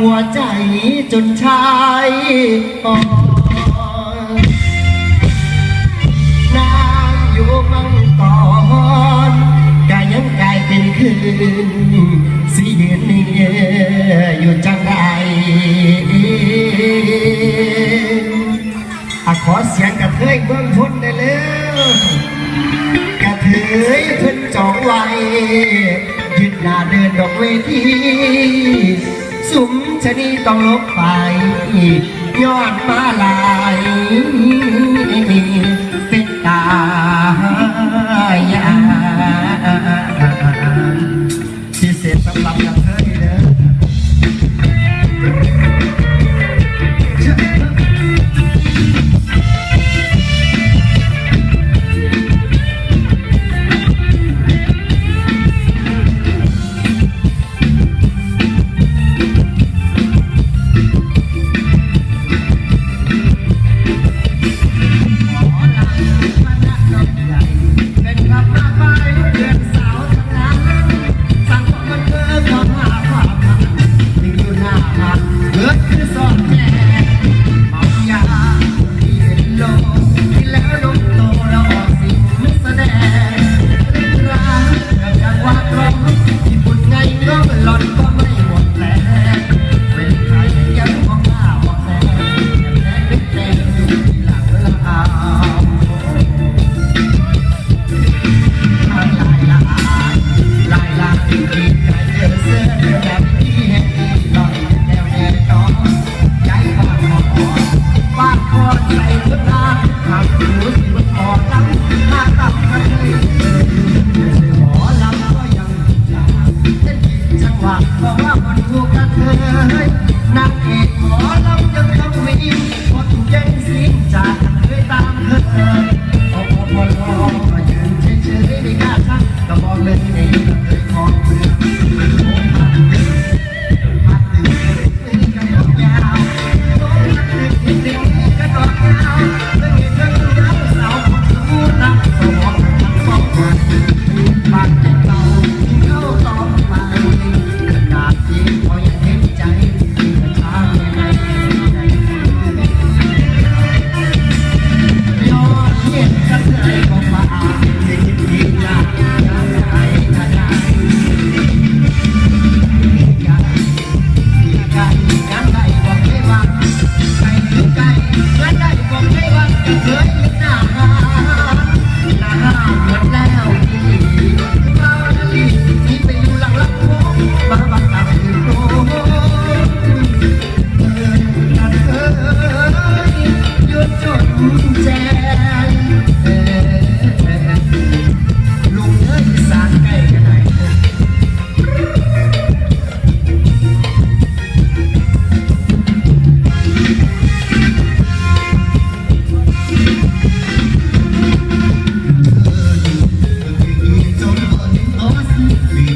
หัวใจจนชายออนนางอยู่มังตอนกายยังกายเป็นคืนสีเย็นเนี่อยู่จังไดอะขอเสียงกระเทยเบื้องพุ่นได้เลยกระเทยเพิ่นจองไว้ยึดหน้าเดินดอกเวที สุมชนีต้องลบไปยอดมาลาย เคยนักเอกหมอ ไกปไกลและได้ความไม่หวัง